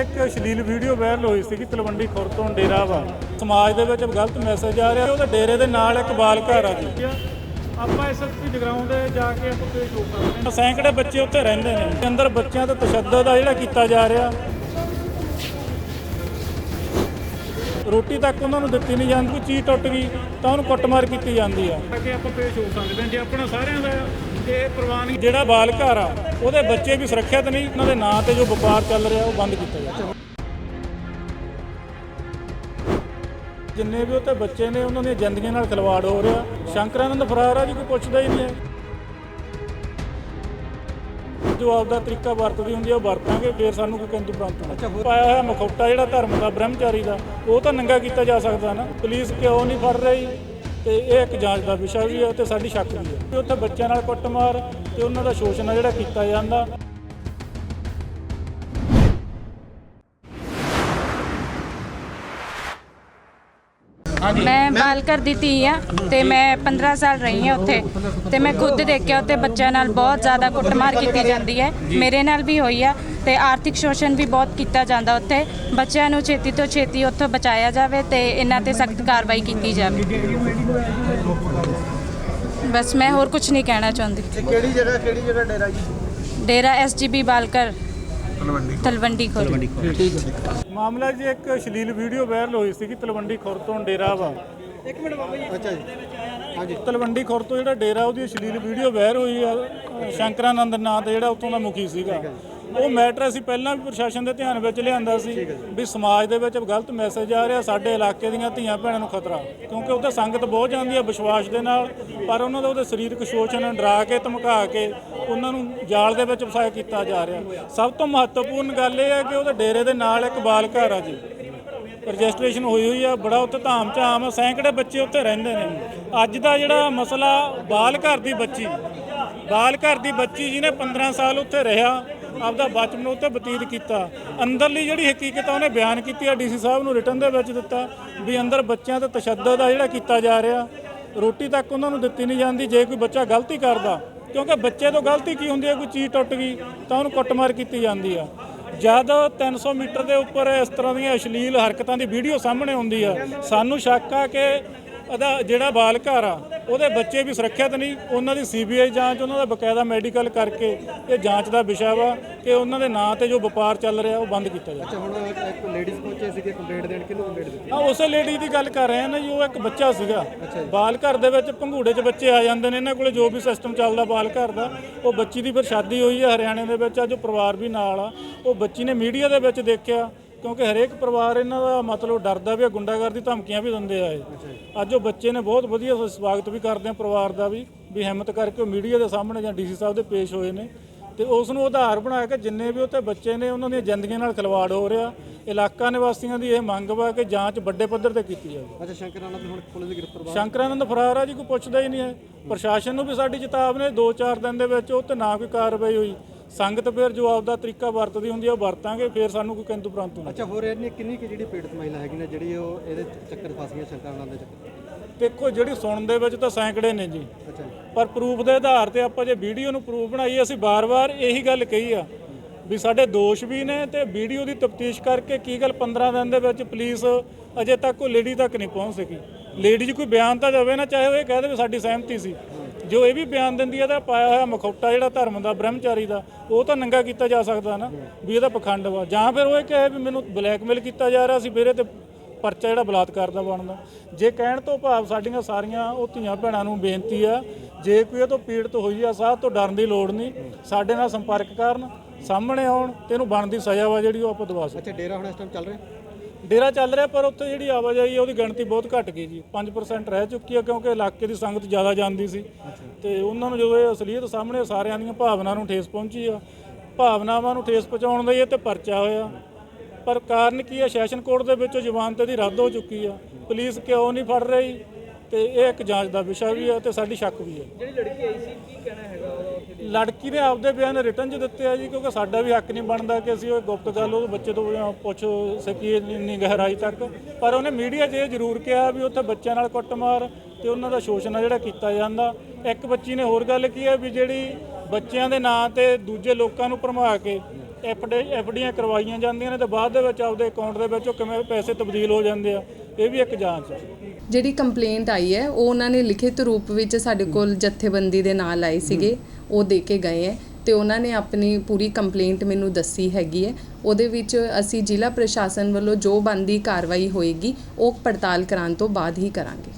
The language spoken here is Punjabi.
ਇੱਕ ਅਸ਼ਲੀਲ ਵੀਡੀਓ ਵਾਇਰਲ ਹੋਈ ਸੀ ਕਿ ਤਲਵੰਡੀ ਖੁਰ ਤੋਂ ਡੇਰਾ ਵਾ ਸਮਾਜ ਦੇ ਵਿੱਚ ਗਲਤ ਮੈਸੇਜ ਆ ਰਿਹਾ ਉਹਦੇ ਡੇਰੇ ਦੇ ਨਾਲ ਇੱਕ ਬਾਲ ਘਰ ਆ ਜੀ ਆਪਾਂ ਐਸਐਸਪੀ ਜਗਰਾਉਂ ਦੇ ਜਾ ਕੇ ਆਪਾਂ ਹੋ ਸਕਦੇ ਹਾਂ। ਸੈਂਕੜੇ ਬੱਚੇ ਉੱਥੇ ਰਹਿੰਦੇ ਨੇ। ਅੰਦਰ ਬੱਚਿਆਂ ਤੇ ਤਸ਼ੱਦਦ ਆ ਜਿਹੜਾ ਕੀਤਾ ਜਾ ਰਿਹਾ। ਰੋਟੀ ਤੱਕ ਉਹਨਾਂ ਨੂੰ ਦਿੱਤੀ ਨਹੀਂ ਜਾਂਦੀ ਕੋਈ ਚੀਜ਼ ਟੁੱਟ ਗਈ ਤਾਂ ਉਹਨੂੰ ਕੁੱਟਮਾਰ ਕੀਤੀ ਜਾਂਦੀ ਆ। ਕਿ ਆਪਾਂ ਪੇਸ਼ ਹੋ ਸਕਦੇ ਹਾਂ। ਜੇ ਆਪਣਾ ਸਾਰਿਆਂ ਦਾ ਪ੍ਰਵਾਨਗੀ ਜਿਹੜਾ ਬਾਲ ਘਰ ਆ ਉਹਦੇ ਬੱਚੇ ਵੀ ਸੁਰੱਖਿਅਤ ਨਹੀਂ ਉਹਨਾਂ ਦੇ ਨਾਂ ਤੇ ਜੋ ਵਪਾਰ ਚੱਲ ਰਿਹਾ ਉਹ ਬੰਦ ਕੀਤਾ ਜਾਵੇ। ਜਿੰਨੇ ਵੀ ਉੱਥੇ ਬੱਚੇ ਨੇ ਉਹਨਾਂ ਦੀਆਂ ਜ਼ਿੰਦਗੀਆਂ ਨਾਲ ਖਿਲਵਾੜ ਹੋ ਰਿਹਾ। ਸ਼ੰਕਰਾਨੰਦ ਫਰਾਰ ਆ ਜੀ ਕੋਈ ਪੁੱਛਦਾ ਹੀ ਨਹੀਂ ਹੈ। ਜੋ ਆਪਦਾ ਤਰੀਕਾ ਵਰਤਦੀ ਹੁੰਦੀ ਆ ਉਹ ਵਰਤਾਂਗੇ ਫਿਰ ਸਾਨੂੰ ਕੋਈ ਕਿੰਤੂ ਪ੍ਰੰਤੂ ਨਹੀਂ। ਪਾਇਆ ਹੋਇਆ ਮਖੌਟਾ ਜਿਹੜਾ ਧਰਮ ਦਾ ਬ੍ਰਹਮਚਾਰੀ ਦਾ ਉਹ ਤਾਂ ਨੰਗਾ ਕੀਤਾ ਜਾ ਸਕਦਾ ਨਾ। ਪੁਲਿਸ ਕਿਉਂ ਨਹੀਂ ਫੜ ਰਹੀ? ਤੇ ਇਹ ਇੱਕ ਜਾਂਚ ਦਾ ਵਿਸ਼ਾ ਵੀ ਹੈ ਤੇ ਸਾਡੀ ਸ਼ੱਕ ਵੀ ਹੈ। ਕਿ ਉੱਥੇ ਬੱਚਿਆਂ ਨਾਲ ਕੁੱਟਮਾਰ ਤੇ ਉਹਨਾਂ ਦਾ ਸ਼ੋਸ਼ਣ ਆ ਜਿਹੜਾ ਕੀਤਾ ਜਾਂਦਾ। ਮੈਂ ਬਾਲਕਰ ਦੀ ਧੀ ਆ ਤੇ ਮੈਂ 15 ਸਾਲ ਰਹੀ ਹਾਂ ਉੱਥੇ ਤੇ ਮੈਂ ਖੁਦ ਦੇਖਿਆ ਉੱਥੇ ਬੱਚਿਆਂ ਨਾਲ ਬਹੁਤ ਜ਼ਿਆਦਾ ਕੁੱਟਮਾਰ ਕੀਤੀ ਜਾਂਦੀ ਹੈ। ਮੇਰੇ ਨਾਲ ਵੀ ਹੋਈ ਆ ਤੇ ਆਰਥਿਕ ਸ਼ੋਸ਼ਣ ਵੀ ਬਹੁਤ ਕੀਤਾ ਜਾਂਦਾ ਉੱਥੇ। ਬੱਚਿਆਂ ਨੂੰ ਛੇਤੀ ਤੋਂ ਛੇਤੀ ਉੱਥੋਂ ਬਚਾਇਆ ਜਾਵੇ ਤੇ ਇਹਨਾਂ ਤੇ ਸਖਤ ਕਾਰਵਾਈ ਕੀਤੀ ਜਾਵੇ। ਬਸ ਮੈਂ ਹੋਰ ਕੁਝ ਨਹੀਂ ਕਹਿਣਾ ਚਾਹੁੰਦੀ। ਕਿਹੜੀ ਜਗ੍ਹਾ ਕਿਹੜੀ ਜਗ੍ਹਾ ਡੇਰਾ ਜੀ? ਡੇਰਾ ਐਸਜੀਬੀ ਬਾਲਕਰ। ਤਲਵੰਡੀ ਖੁਰ। ਮਾਮਲਾ ਜੀ ਇੱਕ ਅਸ਼ਲੀਲ ਵੀਡੀਓ ਵਾਇਰਲ ਹੋਈ ਸੀ ਕਿ ਤਲਵੰਡੀ ਖੁਰ ਤੋਂ ਡੇਰਾ ਵਾ ਅੱਛਾ ਜੀ। ਹਾਂਜੀ। ਤਲਵੰਡੀ ਖੁਰ ਤੋਂ ਜਿਹੜਾ ਡੇਰਾ ਉਹਦੀ ਅਸ਼ਲੀਲ ਵੀਡੀਓ ਵਾਇਰ ਹੋਈ ਆ ਸ਼ੰਕਰਾਨੰਦ ਨਾਂ ਤੇ ਜਿਹੜਾ ਉੱਥੋਂ ਦਾ ਮੁਖੀ ਸੀਗਾ। ਉਹ ਮੈਟਰ ਅਸੀਂ ਪਹਿਲਾਂ ਵੀ ਪ੍ਰਸ਼ਾਸਨ ਦੇ ਧਿਆਨ ਵਿੱਚ ਲਿਆਂਦਾ ਸੀ ਵੀ ਸਮਾਜ ਦੇ ਵਿੱਚ ਗਲਤ ਮੈਸੇਜ ਆ ਰਿਹਾ ਸਾਡੇ ਇਲਾਕੇ ਦੀਆਂ ਧੀਆਂ ਭੈਣਾਂ ਨੂੰ ਖਤਰਾ। ਕਿਉਂਕਿ ਉੱਥੇ ਸੰਗਤ ਬਹੁਤ ਜਾਂਦੀ ਹੈ ਵਿਸ਼ਵਾਸ ਦੇ ਨਾਲ ਪਰ ਉਹਨਾਂ ਦਾ ਉਹਦੇ ਸਰੀਰਕ ਸ਼ੋਸ਼ਣ ਡਰਾ ਕੇ ਧਮਕਾ ਕੇ ਉਹਨਾਂ ਨੂੰ ਜਾਲ ਦੇ ਵਿੱਚ ਫਸਾਇਆ ਕੀਤਾ ਜਾ ਰਿਹਾ। ਸਭ ਤੋਂ ਮਹੱਤਵਪੂਰਨ ਗੱਲ ਇਹ ਹੈ ਕਿ ਉਹਦੇ ਡੇਰੇ ਦੇ ਨਾਲ ਇੱਕ ਬਾਲ ਘਰ ਆ ਜੀ। ਰਜਿਸਟ੍ਰੇਸ਼ਨ ਹੋਈ ਹੋਈ ਆ ਬੜਾ ਉੱਥੇ ਧਾਮ ਧਾਮ ਆ, ਸੈਂਕੜੇ ਬੱਚੇ ਉੱਥੇ ਰਹਿੰਦੇ ਨੇ। ਅੱਜ ਦਾ ਜਿਹੜਾ ਮਸਲਾ ਬਾਲ ਘਰ ਦੀ ਬੱਚੀ ਬਾਲ ਘਰ ਦੀ ਬੱਚੀ ਜਿਹਨੇ 15 ਸਾਲ ਉੱਥੇ ਰਿਹਾ ਆਪਦਾ ਬਚਪਨ ਉੱਤੇ ਬਤੀਤ ਕੀਤਾ। ਅੰਦਰਲੀ ਜਿਹੜੀ ਹਕੀਕਤ ਆ, ਉਹਨੇ ਬਿਆਨ ਕੀਤੀ ਆ ਡੀਸੀ ਸਾਹਿਬ ਨੂੰ, ਰਿਟਰਨ ਦੇ ਵਿੱਚ ਦਿੱਤਾ ਵੀ ਅੰਦਰ ਬੱਚਿਆਂ ਤੇ ਤਸ਼ੱਦਦ ਆ ਜਿਹੜਾ ਕੀਤਾ ਜਾ ਰਿਹਾ, ਰੋਟੀ ਤੱਕ ਉਹਨਾਂ ਨੂੰ ਦਿੱਤੀ ਨਹੀਂ ਜਾਂਦੀ, ਜੇ ਕੋਈ ਬੱਚਾ ਗਲਤੀ ਕਰਦਾ, ਕਿਉਂਕਿ ਬੱਚੇ ਤੋਂ ਗਲਤੀ ਕੀ ਹੁੰਦੀ ਹੈ, ਕੋਈ ਚੀਜ਼ ਟੁੱਟ ਗਈ, ਤਾਂ ਉਹਨੂੰ ਕੁੱਟਮਾਰ ਕੀਤੀ ਜਾਂਦੀ ਆ। ਜਦ 300 ਮੀਟਰ ਦੇ ਉੱਪਰ ਇਸ ਤਰ੍ਹਾਂ ਦੀਆਂ ਅਸ਼ਲੀਲ ਹਰਕਤਾਂ ਦੀ ਵੀਡੀਓ ਸਾਹਮਣੇ ਆਉਂਦੀ ਆ, ਸਾਨੂੰ ਸ਼ੱਕ ਆ ਕਿ ਉਹਦਾ ਜਿਹੜਾ ਬਾਲ ਘਰ ਆ ਉਹਦੇ ਬੱਚੇ ਵੀ ਸੁਰੱਖਿਅਤ ਨਹੀਂ ਉਹਨਾਂ ਦੀ ਸੀਬੀਆਈ ਜਾਂਚ ਉਹਨਾਂ ਦਾ ਬਕਾਇਦਾ ਮੈਡੀਕਲ ਕਰਕੇ ਇਹ ਜਾਂਚ ਦਾ ਵਿਸ਼ਾ ਵਾ ਕਿ ਉਹਨਾਂ ਦੇ ਨਾਂ ਤੇ ਜੋ ਵਪਾਰ ਚੱਲ ਰਿਹਾ ਉਹ ਬੰਦ ਕੀਤਾ ਜਾਵੇ। ਅੱਛਾ ਹੁਣ ਇੱਕ ਲੇਡੀਜ਼ ਪਹੁੰਚੇ ਸੀਗੇ ਕੰਪਲੇਂਟ ਦੇਣ ਕਿਹਨੂੰ ਕੰਪਲੇਂਟ ਦਿੱਤੀ? ਆ ਉਸੇ ਲੇਡੀ ਦੀ ਗੱਲ ਕਰ ਰਹੇ ਆ ਨਾ ਜੀ ਉਹ ਇੱਕ ਬੱਚਾ ਸੀਗਾ। ਬਾਲ ਘਰ ਦੇ ਵਿੱਚ ਭੰਗੂੜੇ 'ਚ ਬੱਚੇ ਆ ਜਾਂਦੇ ਨੇ ਇਹਨਾਂ ਕੋਲੇ ਜੋ ਵੀ ਸਿਸਟਮ ਚੱਲਦਾ ਬਾਲ ਘਰ ਦਾ ਉਹ ਬੱਚੀ ਦੀ ਫਿਰ ਸ਼ਾਦੀ ਹੋਈ ਹੈ ਹਰਿਆਣੇ ਦੇ ਵਿੱਚ ਅੱਜ ਉਹ ਪਰਿਵਾਰ ਵੀ ਨਾਲ ਆ। ਉਹ ਬੱਚੀ ਨੇ ਮੀਡੀਆ ਦੇ ਵਿੱਚ ਦੇਖਿਆ ਕਿਉਂਕਿ ਹਰੇਕ ਪਰਿਵਾਰ ਇਹਨਾਂ ਦਾ ਮਤਲਬ ਡਰਦਾ ਵੀ ਆ ਗੁੰਡਾਗਰਦੀ ਧਮਕੀਆਂ ਵੀ ਦਿੰਦੇ ਆ ਇਹ। ਅੱਜ ਉਹ ਬੱਚੇ ਨੇ ਬਹੁਤ ਵਧੀਆ ਸਵਾਗਤ ਵੀ ਕਰਦੇ ਆ ਪਰਿਵਾਰ ਦਾ ਵੀ ਵੀ ਹਿੰਮਤ ਕਰਕੇ ਉਹ ਮੀਡੀਆ ਦੇ ਸਾਹਮਣੇ ਜਾਂ ਡੀਸੀ ਸਾਹਿਬ ਦੇ ਪੇਸ਼ ਹੋਏ ਨੇ। ਤੇ ਉਸ ਨੂੰ ਆਧਾਰ ਬਣਾ ਕੇ ਜਿੰਨੇ ਵੀ ਉੱਥੇ ਬੱਚੇ ਨੇ ਉਹਨਾਂ ਦੀਆਂ ਜ਼ਿੰਦਗੀਆਂ ਨਾਲ ਖਿਲਵਾੜ ਹੋ ਰਿਹਾ। ਇਲਾਕਾ ਨਿਵਾਸੀਆਂ ਦੀ ਇਹ ਮੰਗ ਵਾ ਕਿ ਜਾਂਚ ਵੱਡੇ ਪੱਧਰ ਤੇ ਕੀਤੀ ਜਾਵੇ। ਅੱਛਾ ਸ਼ੰਕਰ ਆਨੰਦ ਹੁਣ ਪੁਲਿਸ ਦੀ ਗ੍ਰਿਫਤਾਰ ਬਾਅਦ? ਸ਼ੰਕਰਾਨੰਦ ਫਰਾਰ ਆ ਜੀ ਕੋਈ ਪੁੱਛਦਾ ਹੀ ਨਹੀਂ ਹੈ। ਪ੍ਰਸ਼ਾਸਨ ਨੂੰ ਵੀ ਸਾਡੀ ਚੇਤਾਵਨੀ ਨੇ 2-4 ਦਿਨ ਦੇ ਵਿੱਚ ਉਹ ਤੇ ਨਾ ਕੋਈ ਕਾਰਵਾਈ ਹੋਈ। ਸੰਗਤ ਫਿਰ ਜੋ ਆਪਦਾ ਤਰੀਕਾ ਵਰਤਦੀ ਹੁੰਦੀ ਆ ਉਹ ਵਰਤਾਂਗੇ ਫਿਰ ਸਾਨੂੰ ਕੋਈ ਕਿੰਤੂ ਪ੍ਰੰਤੂ ਨਹੀਂ। ਅੱਛਾ ਹੋਰ ਇਹਨੇ ਕਿੰਨੀ ਕਿ ਜਿਹੜੀ ਪੀੜਤ ਮਹਿਲਾ ਹੈਗੀ ਨੇ ਜਿਹੜੀ ਉਹ ਇਹਦੇ ਚੱਕਰ ਫਸ ਗਈ ਸ਼ੰਕਰ ਆਨੰਦ ਦੇ ਚੱਕਰ? ਦੇਖੋ ਜਿਹੜੀ ਸੁਣਨ ਦੇ ਵਿੱਚ ਤਾਂ ਸੈਂਕੜੇ ਨੇ ਜੀ। ਜੀ। ਪਰ ਪ੍ਰੂਫ ਦੇ ਆਧਾਰ ਤੇ ਆਪਾਂ ਜੇ ਵੀਡੀਓ ਨੂੰ ਪ੍ਰੂਫ ਬਣਾਈਏ ਅਸੀਂ ਬਾਰ-ਬਾਰ ਇਹੀ ਗੱਲ ਕਹੀ ਆ ਵੀ ਸਾਡੇ ਦੋਸ਼ ਵੀ ਨੇ ਤੇ ਵੀਡੀਓ ਦੀ ਤਫਤੀਸ਼ ਕਰਕੇ ਕੀ ਗੱਲ 15 ਦਿਨ ਦੇ ਵਿੱਚ ਪੁਲਿਸ ਅਜੇ ਤੱਕ ਉਹ ਲੇਡੀ ਤੱਕ ਨਹੀਂ ਪਹੁੰਚ ਸਕੀ। ਲੇਡੀ 'ਚ ਕੋਈ ਬਿਆਨ ਤਾਂ ਦੇਵੇ ਨਾ ਚਾਹੇ ਉਹ ਇਹ ਕਹਿ ਦੇਵੇ ਸਾਡੀ ਸਹਿਮਤੀ ਸੀ। ਜੋ ਇਹ ਵੀ ਬਿਆਨ ਦਿੰਦੀ ਹੈ ਤਾਂ ਪਾਇਆ ਹੋਇਆ ਮਖੌਟਾ ਜਿਹੜਾ ਧਰਮ ਦਾ, ਬ੍ਰਹਮਚਾਰੀ ਦਾ, ਉਹ ਤਾਂ ਨੰਗਾ ਕੀਤਾ ਜਾ ਸਕਦਾ ਨਾ, ਵੀ ਇਹਦਾ ਪਖੰਡ ਵਾ। ਜਾਂ ਫਿਰ ਉਹ ਇਹ ਕਹੇ ਵੀ ਮੈਨੂੰ ਬਲੈਕਮੇਲ ਕੀਤਾ ਜਾ ਰਿਹਾ ਸੀ, ਮੇਰੇ ਤੇ ਪਰਚਾ ਜਿਹੜਾ ਬਲਾਤਕਾਰ ਦਾ ਬਣਦਾ। ਜੇ ਕਹਿਣ ਤੋਂ ਭਾਵ ਸਾਡੀਆਂ ਸਾਰੀਆਂ ਉਹ ਧੀਆਂ ਭੈਣਾਂ ਨੂੰ ਬੇਨਤੀ ਆ, ਜੇ ਕੋਈ ਇਹ ਤੋਂ ਪੀੜਤ ਹੋਈ ਆ, ਸਾਹ ਤੋਂ ਡਰਨ ਦੀ ਲੋੜ ਨਹੀਂ, ਸਾਡੇ ਨਾਲ ਸੰਪਰਕ ਕਰਨ, ਸਾਹਮਣੇ ਆਉਣ, ਤੇ ਇਹਨੂੰ ਬਣਦੀ ਸਜ਼ਾ ਵਾ ਜਿਹੜੀ ਉਹ ਆਪਾਂ ਦਵਾ ਸਕਦੇ ਅੱਛਾ, ਡੇਰਾ ਹੁਣ ਇਸ ਟਾਈਮ ਚੱਲ ਰਿਹਾ? ਡੇਰਾ ਚੱਲ ਰਿਹਾ, ਪਰ ਉੱਥੇ ਜਿਹੜੀ ਆਵਾਜਾਈ ਹੈ ਉਹਦੀ ਗਿਣਤੀ ਬਹੁਤ ਘਟ ਗਈ ਜੀ। 5% ਰਹਿ ਚੁੱਕੀ ਹੈ ਕਿਉਂਕਿ ਇਲਾਕੇ ਦੀ ਸੰਗਤ ਜ਼ਿਆਦਾ ਜਾਂਦੀ ਸੀ। ਤੇ ਉਹਨਾਂ ਨੂੰ ਜਦੋਂ ਇਹ ਅਸਲੀਅਤ ਸਾਹਮਣੇ, ਸਾਰਿਆਂ ਦੀਆਂ ਭਾਵਨਾ ਨੂੰ ਠੇਸ ਪਹੁੰਚੀ ਆ। ਭਾਵਨਾਵਾਂ ਨੂੰ ਠੇਸ ਪਹੁੰਚਾਉਣ ਦਾ ਇਹ ਤੇ ਪਰਚਾ ਹੋਇਆ। ਪਰ ਕਾਰਨ ਕੀ ਹੈ ਸੈਸ਼ਨ ਕੋਰਟ ਦੇ ਵਿੱਚੋਂ ਜ਼ਮਾਨਤ ਦੀ ਰੱਦ ਹੋ ਚੁੱਕੀ ਆ। ਪੁਲਿਸ ਕਿਉਂ ਨਹੀਂ ਫੜ ਰਹੀ? ਤੇ ਇਹ ਇੱਕ ਜਾਂਚ ਦਾ ਵਿਸ਼ਾ ਵੀ ਹੈ ਤੇ ਸਾਡੀ ਸ਼ੱਕ ਵੀ ਹੈ ਜਿਹੜੀ ਲੜਕੀ ਆਈ ਸੀ, ਕੀ ਕਹਿਣਾ ਲੜਕੀ ਨੇ ਆਪਦੇ ਬਿਆਨ ਰਿਟਰਨ 'ਚ ਦਿੱਤੇ ਆ ਜੀ, ਕਿਉਂਕਿ ਸਾਡਾ ਵੀ ਹੱਕ ਨਹੀਂ ਬਣਦਾ ਕਿ ਅਸੀਂ ਉਹ ਗੁਪਤ ਗੱਲ ਉਹ ਬੱਚੇ ਤੋਂ ਪੁੱਛ ਸਕੀਏ ਇੰਨੀ ਗਹਿਰਾਈ ਤੱਕ। ਪਰ ਉਹਨੇ ਮੀਡੀਆ 'ਚ ਇਹ ਜ਼ਰੂਰ ਕਿਹਾ ਵੀ ਉੱਥੇ ਬੱਚਿਆਂ ਨਾਲ ਕੁੱਟਮਾਰ ਤੇ ਉਹਨਾਂ ਦਾ ਸ਼ੋਸ਼ਣ ਆ ਜਿਹੜਾ ਕੀਤਾ ਜਾਂਦਾ। ਇੱਕ ਬੱਚੀ ਨੇ ਹੋਰ ਗੱਲ ਕੀ ਹੈ ਵੀ ਜਿਹੜੀ ਬੱਚਿਆਂ ਦੇ ਨਾਂ ਤੇ ਦੂਜੇ ਲੋਕਾਂ ਨੂੰ ਭਰਮਾ ਕੇ ਐਫਡੀ ਐਫਡੀਆਂ ਕਰਵਾਈਆਂ ਜਾਂਦੀਆਂ ਨੇ ਤੇ ਬਾਅਦ ਦੇ ਵਿੱਚ ਆਪਦੇ ਅਕਾਊਂਟ ਦੇ ਵਿੱਚ ਉਹ ਕਿਵੇਂ ਪੈਸੇ ਤਬਦੀਲ ਹੋ ਜਾਂਦੇ ਆ, ਇਹ ਵੀ ਇੱਕ ਜਾਂਚ ਹੈ ਜਿਹੜੀ ਕੰਪਲੇਂਟ ਆਈ ਹੈ, ਉਹ ਉਹਨਾਂ ਨੇ ਲਿਖਿਤ ਰੂਪ ਵਿੱਚ ਸਾਡੇ ਕੋਲ ਜਥੇਬੰਦੀ ਦੇ ਨਾਲ ਆਏ ਸੀਗੇ। ਉਹ ਦੇ ਕੇ ਗਏ ਹੈ ਤੇ ਉਹਨਾਂ ਨੇ ਆਪਣੀ ਪੂਰੀ ਕੰਪਲੇਂਟ ਮੈਨੂੰ ਦੱਸੀ ਹੈਗੀ ਹੈ। ਉਹਦੇ ਵਿੱਚ ਅਸੀਂ ਜ਼ਿਲ੍ਹਾ ਪ੍ਰਸ਼ਾਸਨ ਵੱਲੋਂ ਜੋ ਬਣਦੀ ਕਾਰਵਾਈ ਹੋਏਗੀ, ਉਹ ਪੜਤਾਲ ਕਰਾਉਣ ਤੋਂ ਬਾਅਦ ਹੀ ਕਰਾਂਗੇ।